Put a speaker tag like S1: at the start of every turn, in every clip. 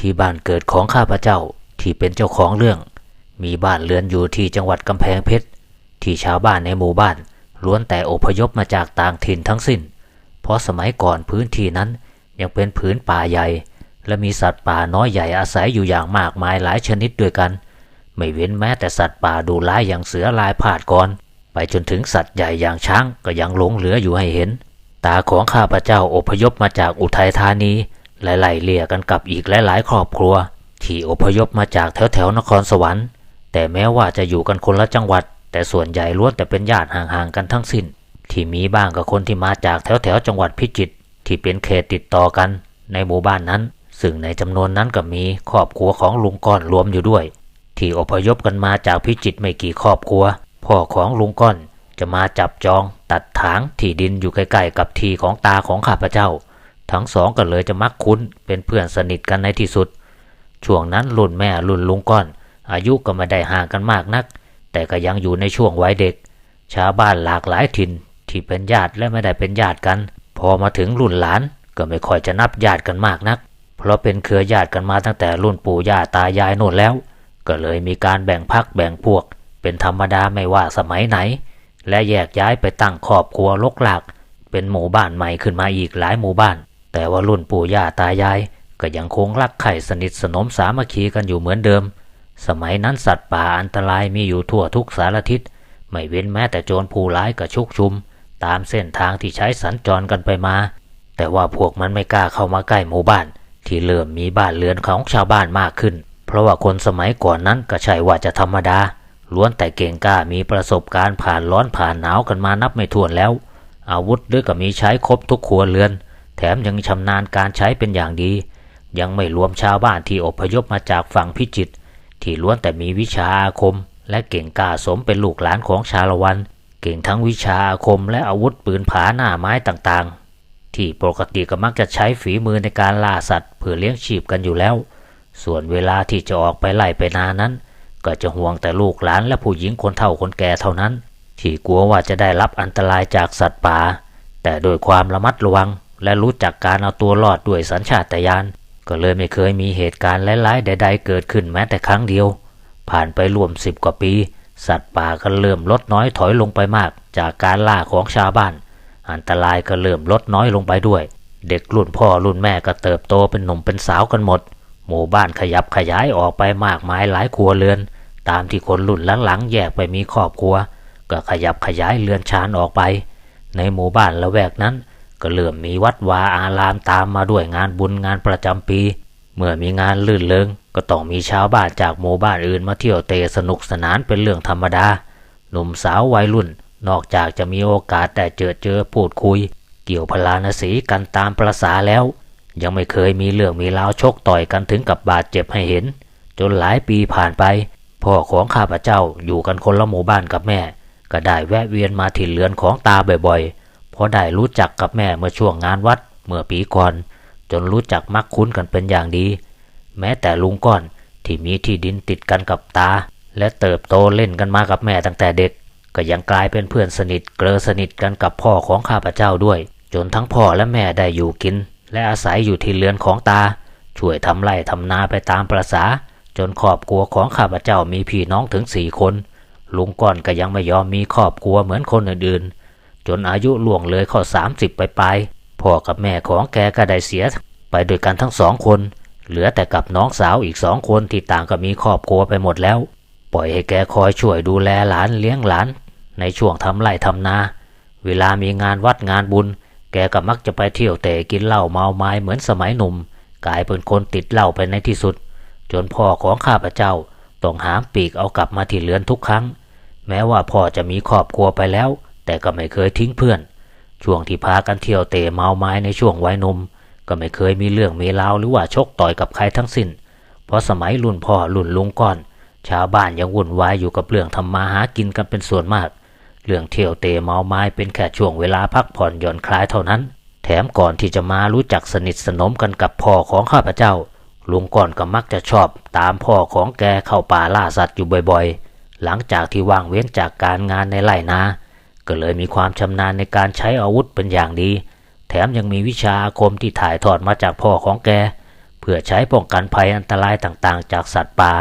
S1: ที่บ้านเกิดของข้าพเจ้าที่เป็นเจ้าของเรื่อง มีบ้านเรือนอยู่ที่จังหวัดกำแพงเพชร ที่ชาวบ้านในหมู่บ้าน ล้วนแต่อพยพมาจากต่างถิ่นทั้งสิ้น เพราะสมัยก่อนพื้นที่นั้นยังเป็นผืนป่าใหญ่ และมีสัตว์ป่าน้อยใหญ่อาศัยอยู่อย่างมากมายหลายชนิดด้วยกัน ไม่เว้นแม้แต่สัตว์ป่าดูร้ายอย่างเสือลายผาดก่อน ไปจนถึงสัตว์ใหญ่อย่างช้างก็ยังหลงเหลืออยู่ให้เห็น ตาของข้าพเจ้าอพยพมาจากอุทัยธานี ไล่ๆเลี่ยกันกับอีกหลายๆ ครอบครัว ที่อพยพมาจากแถวๆนครสวรรค์ แต่แม้ว่าจะอยู่กันคนละจังหวัด แต่ส่วนใหญ่ล้วนแต่เป็นญาติห่างๆกันทั้งสิ้น ที่มีบ้างกับคนที่มาจากแถวๆจังหวัดพิจิตรที่เป็นเขตติดต่อกันในหมู่บ้านนั้น ซึ่งในจำนวนนั้นก็มีครอบครัวของลุงก้อนรวมอยู่ด้วย ที่อพยพกันมาจากพิจิตรไม่กี่ครอบครัว พ่อของลุงก้อนจะมาจับจองตัดถางที่ดินอยู่ใกล้ๆกับที่ของตาของข้าพเจ้า ทั้งสองก็เลยจะมักคุ้นเป็นเพื่อนสนิทกันในที่สุด ช่วงนั้นรุ่นแม่รุ่นลุงก้อน อายุก็ไม่ได้ห่างกันมากนัก แต่ก็ยังอยู่ในช่วงวัยเด็ก ชาวบ้านหลากหลายถิ่นที่เป็นญาติและไม่ได้เป็นญาติกัน พอมาถึงรุ่นหลานก็ไม่ค่อยจะนับญาติกันมากนัก เพราะเป็นเครือญาติกันมาตั้งแต่รุ่นปู่ย่าตายายโน่นแล้ว ก็เลยมีการแบ่งพักแบ่งพวก เป็นธรรมดาไม่ว่าสมัยไหน และแยกย้ายไปตั้งครอบครัวลกหลัก เป็นหมู่บ้านใหม่ขึ้นมาอีกหลายหมู่บ้าน แต่ว่ารุ่นปู่ย่าตายายก็ยังคงรักใคร่สนิทสนมสามัคคีกันอยู่เหมือนเดิม สมัยนั้นสัตว์ป่าอันตรายมีอยู่ทั่วทุกสารทิศ ไม่เว้นแม้แต่โจรผู้ร้ายก็ชุกชุม ตามเส้นทางที่ใช้สัญจรกันไปมา แต่ว่าพวกมันไม่กล้าเข้ามาใกล้หมู่บ้าน ที่เริ่มมีบ้านเรือนของชาวบ้านมากขึ้น เพราะว่าคนสมัยก่อนนั้นก็ใช่ว่าจะธรรมดา ล้วนแต่เก่งกล้ามีประสบการณ์ผ่านร้อนผ่านหนาวกันมานับไม่ถ้วนแล้ว อาวุธด้วยก็มีใช้ครบทุกครัวเรือน แถมยังชำนาญการใช้เป็นอย่างดี ยังไม่รวมชาวบ้านที่อพยพมาจากฝั่งพิจิตรที่ล้วนแต่มีวิชาอาคม และเก่งกาสมเป็นลูกหลานของชาละวัน เก่งทั้งวิชาอาคมและอาวุธปืนผาหน้าไม้ต่างๆ ที่ปกติก็มักจะใช้ฝีมือในการล่าสัตว์เพื่อเลี้ยงชีพกันอยู่แล้ว ส่วนเวลาที่จะออกไปไล่ไปนานั้น ก็จะห่วงแต่ลูกหลานและผู้หญิงคนเฒ่าคนแก่เท่านั้น ที่กลัวว่าจะได้รับอันตรายจากสัตว์ป่าแต่โดยความระมัดระวัง และรู้จักการเอาตัวรอดด้วยสัญชาตญาณก็เลยไม่เคยมีเหตุการณ์ร้ายๆใดๆเกิดขึ้นแม้แต่ครั้งเดียว ผ่านไปรวมสิบกว่าปี สัตว์ป่าก็เริ่มลดน้อยถอยลงไปมาก จากการล่าของชาวบ้าน อันตรายก็เริ่มลดน้อยลงไปด้วย เด็กรุ่นพ่อรุ่นแม่ก็เติบโตเป็นหนุ่มเป็นสาวกันหมด หมู่บ้านขยับขยายออกไปมากมายหลายครัวเรือน ตามที่คนรุ่นหลังๆแยกไปมีครอบครัว ก็ขยับขยายเรือนชานออกไป ในหมู่บ้านละแวกนั้น ก็เริ่มมีวัดวาอารามตามมาด้วยงานบุญงานประจำปี เมื่อมีงานลื่นเริงก็ต้องมีชาวบ้านจากหมู่บ้านอื่นมาเที่ยวเตะสนุกสนานเป็นเรื่องธรรมดา หนุ่มสาววัยรุ่น นอกจากจะมีโอกาสได้เจอเจอพูดคุย เกี่ยวพลานสีกันตามประษาแล้ว ยังไม่เคยมีเรื่องมีราวชกต่อยกันถึงกับบาดเจ็บให้เห็น จนหลายปีผ่านไป พ่อของข้าพเจ้าอยู่กันคนละหมู่บ้านกับแม่ ก็ได้แวะเวียนมาที่เรือนของตาบ่อยๆ เพราะได้รู้จักกับแม่เมื่อช่วงงานวัดเมื่อปีก่อน จนรู้จักมักคุ้นกันเป็นอย่างดี แม้แต่ลุงก้อนที่มีที่ดินติดกันกับตา และเติบโตเล่นกันมากับแม่ตั้งแต่เด็ก ก็ยังกลายเป็นเพื่อนสนิทเกลอสนิทกันกับพ่อของข้าพเจ้าด้วย จนทั้งพ่อและแม่ได้อยู่กิน และอาศัยอยู่ที่เรือนของตา ช่วยทำไร่ทำนาไปตามประษาจนครอบครัวของข้าพเจ้ามีพี่น้องถึงสี่คน ลุงก้อนก็ยังไม่ยอมมีครอบครัวเหมือนคนอื่นๆ จนอายุล่วงเลยเข้าสามสิบไปปพ่อกับแม่ของแกก็ได้เสีย ไปโดยกันทั้งสองคน เหลือแต่กับน้องสาวอีกสองคนที่ต่างก็มีครอบครัวไปหมดแล้ว ปล่อยให้แกคอยช่วยดูแลหลานเลี้ยงหลาน ในช่วงทำไร่ทำนา เวลามีงานวัดงานบุญ แกก็มักจะไปเที่ยวเตะกินเหล้าเมาไม้เหมือนสมัยหนุ่ม กลายเป็นคนติดเหล้าไปในที่สุด จนพ่อของข้าพเจ้าต้องหามปีกเอากลับมาที่เรือนทุกครั้ง แม้ว่าพ่อจะมีครอบครัวไปแล้ว แต่ก็ไม่เคยทิ้งเพื่อน ช่วงที่พากันเที่ยวเตะเมาไม้ในช่วงวัยหนุ่มก็ไม่เคยมีเรื่องมีราวหรือว่าชกต่อยกับใครทั้งสิ้น เพราะสมัยรุ่นพ่อรุ่นลุงก่อน ชาวบ้านยังวุ่นวายอยู่กับเรื่องทำมาหากินกันเป็นส่วนมาก เรื่องเที่ยวเตะเมาไม้เป็นแค่ช่วงเวลาพักผ่อนหย่อนคลายเท่านั้น แถมก่อนที่จะมารู้จักสนิทสนมกันกับพ่อของข้าพเจ้าลุงก่อนก็มักจะชอบตามพ่อของแกเข้าป่าล่าสัตว์อยู่บ่อยๆ หลังจากที่ว่างเว้นจากการงานในไร่นา ก็เลยมีความชำนาญในการใช้อาวุธเป็นอย่างดี แถมยังมีวิชาอาคมที่ถ่ายทอดมาจากพ่อของแก เพื่อใช้ป้องกันภัยอันตรายต่างๆ จากสัตว์ป่า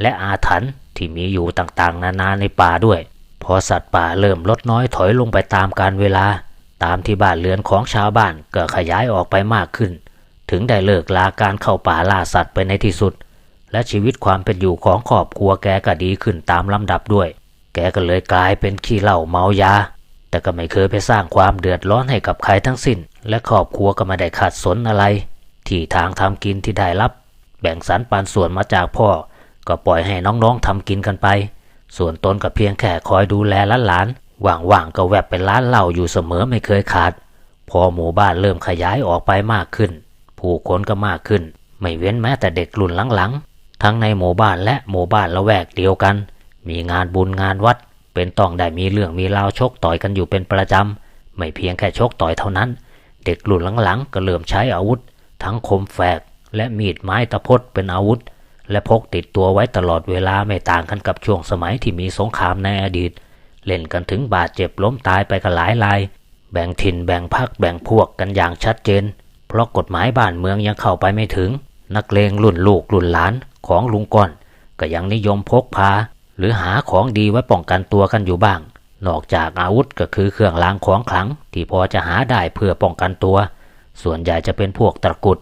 S1: และอาถรรพ์ที่มีอยู่ต่างๆ นานาในป่าด้วย พอสัตว์ป่าเริ่มลดน้อยถอยลงไปตามกาลเวลา ตามที่บ้านเรือนของชาวบ้านก็ขยายออกไปมากขึ้น ถึงได้เลิกลาการเข้าป่าล่าสัตว์ไปในที่สุด และชีวิตความเป็นอยู่ของครอบครัวแกก็ดีขึ้นตามลำดับด้วย แกก็เลยกลายเป็นขี้เหล้าเมายา แต่ก็ไม่เคยไปสร้างความเดือดร้อนให้กับใครทั้งสิ้น และครอบครัวก็ไม่ได้ขัดสนอะไร ที่ทางทำกินที่ได้รับ แบ่งสรรปันส่วนมาจากพ่อ ก็ปล่อยให้น้องๆทำกินกันไป ส่วนตนก็เพียงแค่คอยดูแลหลานๆว่างๆก็แวบไปร้านเหล้าอยู่เสมอไม่เคยขาด พอหมู่บ้านเริ่มขยายออกไปมากขึ้น ผู้คนก็มากขึ้น ไม่เว้นแม้แต่เด็กรุ่นหลังๆทั้งในหมู่บ้านและหมู่บ้านละแวกเดียวกัน มีงานบุญงานวัด เป็นต้องได้มีเรื่องมีราวชกต่อยกันอยู่เป็นประจำ ไม่เพียงแค่ชกต่อยเท่านั้น เด็กรุ่นหลังๆ ก็เริ่มใช้อาวุธ ทั้งคมแฝกและมีดไม้ตะพดเป็นอาวุธ และพกติดตัวไว้ตลอดเวลาไม่ต่างกันกับช่วงสมัยที่มีสงครามในอดีต เล่นกันถึงบาดเจ็บล้มตายไปกันหลายราย แบ่งถิ่นแบ่งพักแบ่งพวกกันอย่างชัดเจน เพราะกฎหมายบ้านเมืองยังเข้าไปไม่ถึง นักเลงรุ่นลูกรุ่นหลานของลุงก้อนก็ยังนิยมพกพา หรือหาของดีไว้ป้องกันตัวกันอยู่บ้าง นอกจากอาวุธก็คือเครื่องรางของขลัง ที่พอจะหาได้เพื่อป้องกันตัว ส่วนใหญ่จะเป็นพวกตะกุด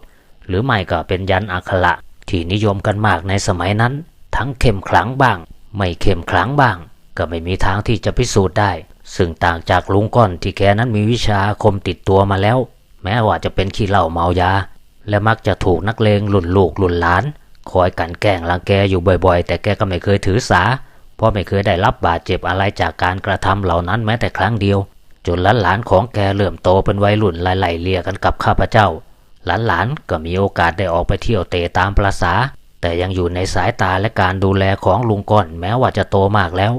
S1: หรือไม่ก็เป็นยันอักขระที่นิยมกันมากในสมัยนั้น ทั้งเข้มขลังบ้าง ไม่เข้มขลังบ้าง ก็ไม่มีทางที่จะพิสูจน์ได้ ซึ่งต่างจากลุงก้อนที่แกนั้นมีวิชาคมติดตัวมาแล้ว แม้ว่าจะเป็นขี้เหล้าเมายา และมักจะถูกนักเลงหลุนลูกหลุนหลาน คอยกันแกล้งรังแกอยู่บ่อยๆ แต่แกก็ไม่เคยถือสา เพราะไม่เคยได้รับบาดเจ็บอะไรจากการกระทำเหล่านั้นแม้แต่ครั้งเดียว จนหลานๆของแกเริ่มโตเป็นวัยรุ่นไล่เลี่ยกันกับข้าพเจ้า หลานๆก็มีโอกาสได้ออกไปเที่ยวเตะตามประษา แต่ยังอยู่ในสายตาและการดูแลของลุงก้อนแม้ว่าจะโตมากแล้ว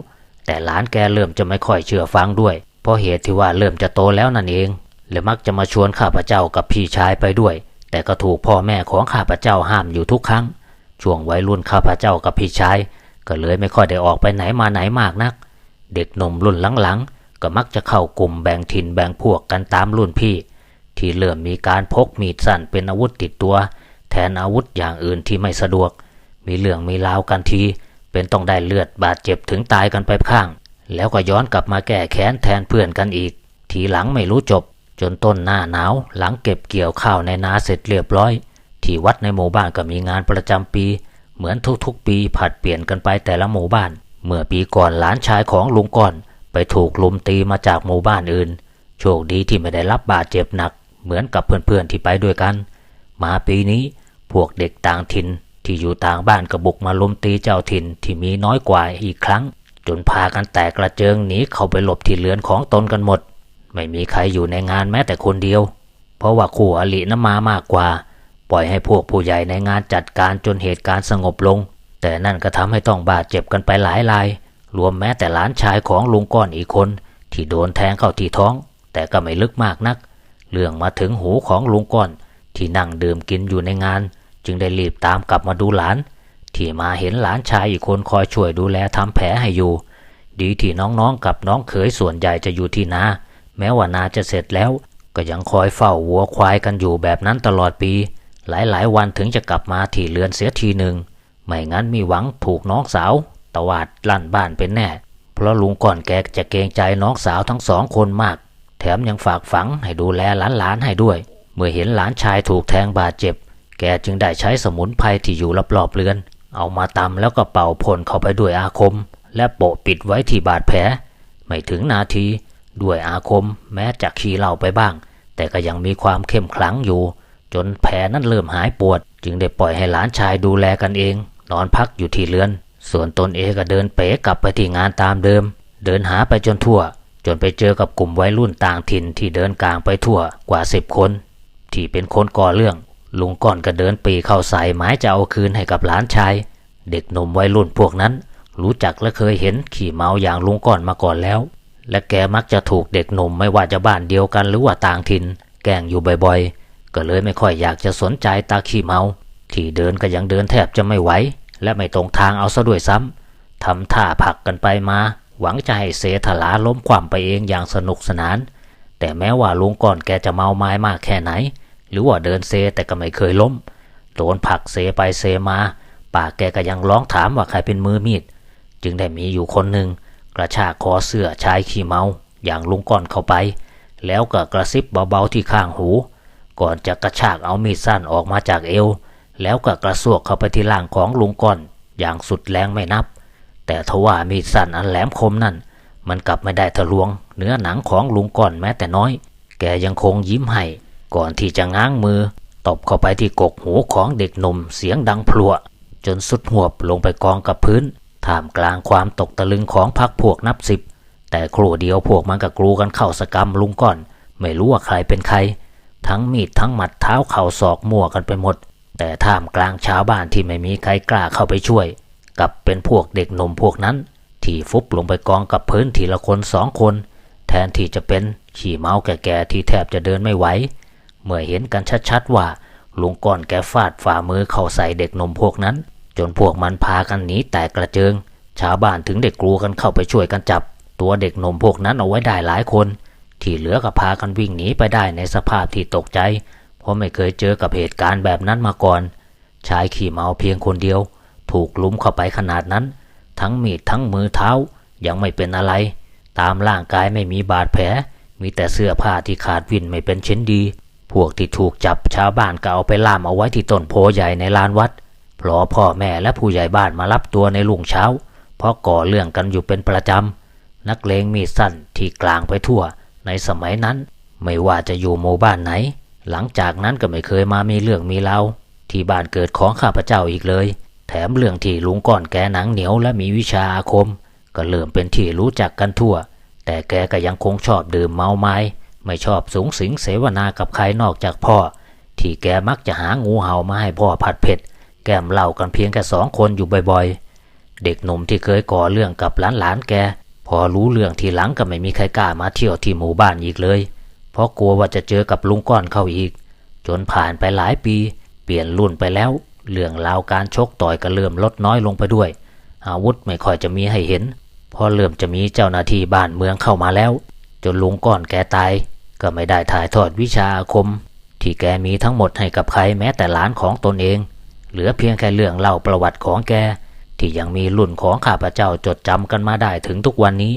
S1: แต่หลานแกเริ่มจะไม่ค่อยเชื่อฟังด้วย เพราะเหตุที่ว่าเริ่มจะโตแล้วนั่นเองและมักจะมาชวนข้าพเจ้ากับพี่ชายไปด้วย แต่ก็ถูกพ่อแม่ของข้าพเจ้าห้ามอยู่ทุกครั้ง ช่วงวัยรุ่นข้าพเจ้ากับพี่ชาย ก็เลยไม่ค่อยได้ออกไปไหนมาไหนมากนัก เด็กหนุ่มรุ่นหลังๆ ก็มักจะเข้ากลุ่มแบ่งถิ่นแบ่งพวกกันตามรุ่นพี่ ที่เริ่มมีการพกมีดสั้นเป็นอาวุธติดตัว แทนอาวุธอย่างอื่นที่ไม่สะดวก มีเรื่องมีราวกันที เป็นต้องได้เลือดบาดเจ็บถึงตายกันไปข้าง แล้วก็ย้อนกลับมาแก้แค้นแทนเพื่อนกันอีก ทีหลังไม่รู้จบ จนต้นหน้าหนาวหลังเก็บเกี่ยวข้าวในนาเสร็จเรียบร้อย ที่วัดในหมู่บ้านก็มีงานประจำปี เหมือนทุกๆ ปีผัดเปลี่ยนกันไปแต่ละหมู่บ้าน เมื่อปีก่อนหลานชายของลุงก้อน ไปถูกลุมตีมาจากหมู่บ้านอื่น โชคดีที่ไม่ได้รับบาดเจ็บหนัก เหมือนกับเพื่อนๆที่ไปด้วยกัน มาปีนี้พวกเด็กต่างถิ่นที่อยู่ต่างบ้านก็บุกมาลุมตีเจ้าถิ่นที่มีน้อยกว่าอีกครั้ง จนพากันแตกกระเจิงหนีเข้าไปหลบที่เรือนของตนกันหมด ไม่มีใครอยู่ในงานแม้แต่คนเดียว เพราะว่าคู่อริน้ำมามากกว่า ปล่อยให้พวกผู้ใหญ่ในงานจัดการจนเหตุการณ์สงบลง แต่นั่นก็ทำให้ต้องบาดเจ็บกันไปหลายราย รวมแม้แต่หลานชายของลุงก้อนอีกคน ที่โดนแทงเข้าที่ท้อง แต่ก็ไม่ลึกมากนัก เรื่องมาถึงหูของลุงก้อน ที่นั่งดื่มกินอยู่ในงาน จึงได้รีบตามกลับมาดูหลาน ที่มาเห็นหลานชายอีกคนคอยช่วยดูแลทำแผลให้อยู่ ดีที่น้องๆกับน้องเขยส่วนใหญ่จะอยู่ที่นาแม้ว่านาจะเสร็จแล้ว ก็ยังคอยเฝ้าวัวควายกันอยู่แบบนั้นตลอดปี หลายๆ วันถึงจะกลับมาที่เรือนเสียทีหนึ่งไม่งั้นมีหวังถูกน้องสาว ตวาดลั่นบ้านเป็นแน่ เพราะลุงก่อนแกจะเกรงใจน้องสาวทั้งสองคนมาก แถมยังฝากฝังให้ดูแลหลานๆให้ด้วย เมื่อเห็นหลานชายถูกแทงบาดเจ็บ แกจึงได้ใช้สมุนไพรที่อยู่รอบๆเรือน เอามาตำแล้วก็เป่าพ่นเข้าไปด้วยอาคม และโปะปิดไว้ที่บาดแผล ไม่ถึงนาที ด้วยอาคมแม้จะขี้เหล่าไปบ้าง แต่ก็ยังมีความเข้มขลังอยู่ จนแผลนั้นเริ่มหายปวด จึงได้ปล่อยให้หลานชายดูแลกันเอง นอนพักอยู่ที่เรือน ส่วนตนเองก็เดินเป๋กลับไปที่งานตามเดิม เดินหาไปจนทั่ว จนไปเจอกับกลุ่มวัยรุ่นต่างถิ่นที่เดินกลางไปทั่วกว่าสิบคน ที่เป็นคนก่อเรื่อง ลุงก่อนก็เดินปีเข้าใส่หมายจะเอาคืนให้กับหลานชาย เด็กหนุ่มวัยรุ่นพวกนั้น รู้จักและเคยเห็นขี่เมาอย่างลุงก่อนมาก่อนแล้ว และแกมักจะถูกเด็กหนุ่มไม่ว่าจะบ้านเดียวกันหรือว่าต่างถิ่น แกล้งอยู่บ่อยๆ ก็เลยไม่ค่อยอยากจะสนใจตาขี้เมา ที่เดินก็ยังเดินแทบจะไม่ไหว และไม่ตรงทางเอาซะด้วยซ้ำทำท่าผักกันไปมา หวังจะให้เสถลาล้มคว่ำไปเองอย่างสนุกสนาน แต่แม้ว่าลุงก่อนแกจะเมาไม้มากแค่ไหน หรือว่าเดินเซแต่ก็ไม่เคยล้ม โดนผักเซไปเซมาป่าแกก็ยังร้องถามว่าใครเป็นมือมีด จึงได้มีอยู่คนหนึ่งกระชากคอเสื้อชายขี้เมาอย่างลุงก้อนเข้าไป แล้วก็กระซิบเบาๆที่ข้างหู ก่อนจะกระชากเอามีดสั้นออกมาจากเอว แล้วก็กระซวกเข้าไปที่ล่างของลุงก้อนอย่างสุดแรงไม่นับ แต่ทว่ามีดสั้นอันแหลมคมนั่น มันกลับไม่ได้ทะลวง เนื้อหนังของลุงก้อนแม้แต่น้อย แกยังคงยิ้มให้ ก่อนที่จะง้างมือ ตบเข้าไปที่กกหูของเด็กหนุ่มเสียงดังพลัว จนสุดหัวบลงไปกองกับพื้นท่ามกลางความตกตะลึงของพักพวกนับสิบแต่ครู่เดียวพวกมันก็กรูกันเข้าสกรรมลุงก้อน ไม่รู้ว่าใครเป็นใคร ทั้งมีดทั้งหมัดเท้าเข่าศอกมั่วกันไปหมด แต่ท่ามกลางชาวบ้านที่ไม่มีใครกล้าเข้าไปช่วย กับเป็นพวกเด็กหนุ่มพวกนั้น ที่ฟุบลงไปกองกับพื้นทีละคนสองคน แทนที่จะเป็นขี่เมาแก่ๆที่แทบจะเดินไม่ไหวเมื่อเห็นกันชัดๆว่าลุงก้อนแกฟาดฝ่ามือเข้าใส่เด็กหนุ่มพวกนั้น จนพวกมันพากันหนีแตกกระเจิง ชาวบ้านถึงได้กลัวกันเข้าไปช่วยกันจับ ตัวเด็กหนุ่มพวกนั้นเอาไว้ได้หลายคน ที่เหลือก็พากันวิ่งหนีไปได้ในสภาพที่ตกใจ เพราะไม่เคยเจอกับเหตุการณ์แบบนั้นมาก่อน ชายขี่เมาเพียงคนเดียว ถูกลุมเข้าไปขนาดนั้น ทั้งมีดทั้งมือเท้ายังไม่เป็นอะไร ตามร่างกายไม่มีบาดแผล มีแต่เสื้อผ้าที่ขาดวินไม่เป็นเชิ้นดี พวกที่ถูกจับชาวบ้านก็เอาไปล่ามเอาไว้ที่ต้นโพใหญ่ในลานวัดพราะพ่อแม่และผู้ใหญ่บ้านมารับตัวในลุงเช้า เพราะก่อเรื่องกันอยู่เป็นประจำ นักเลงมีสั้นที่กลางไปทั่ว ในสมัยนั้น ไม่ว่าจะอยู่หมู่บ้านไหน หลังจากนั้นก็ไม่เคยมามีเรื่องมีเล่าที่บ้านเกิดของข้าพเจ้าอีกเลย แถมเรื่องที่ลุงก่อนแกหนังเหนียวและมีวิชาอาคม ก็เริ่มเป็นที่รู้จักกันทั่ว แต่แกก็ยังคงชอบดื่มเมาไม้ไม่ชอบสูงสิงเสวนากับใครนอกจากพ่อ ที่แกมักจะหางูเห่ามาให้พ่อผัดเผ็ด แกมเหล่ากันเพียงแค่สองคนอยู่บ่อยๆ เด็กหนุ่มที่เคยก่อเรื่องกับหลานๆแก พอรู้เรื่องทีหลังก็ไม่มีใครกล้ามาเที่ยวที่หมู่บ้านอีกเลย เพราะกลัวว่าจะเจอกับลุงก้อนเข้าอีก จนผ่านไปหลายปี เปลี่ยนรุ่นไปแล้ว เรื่องราวการชกต่อยก็เริ่มลดน้อยลงไปด้วย อาวุธไม่ค่อยจะมีให้เห็น พอเริ่มจะมีเจ้าหน้าที่บ้านเมืองเข้ามาแล้ว จนลุงก้อนแกตาย ก็ไม่ได้ถ่ายทอดวิชาอาคม ที่แกมีทั้งหมดให้กับใครแม้แต่หลานของตนเอง เหลือเพียงแค่เรื่องเล่าประวัติของแก ที่ยังมีรุ่นของข้าพเจ้าจดจำกันมาได้ถึงทุกวันนี้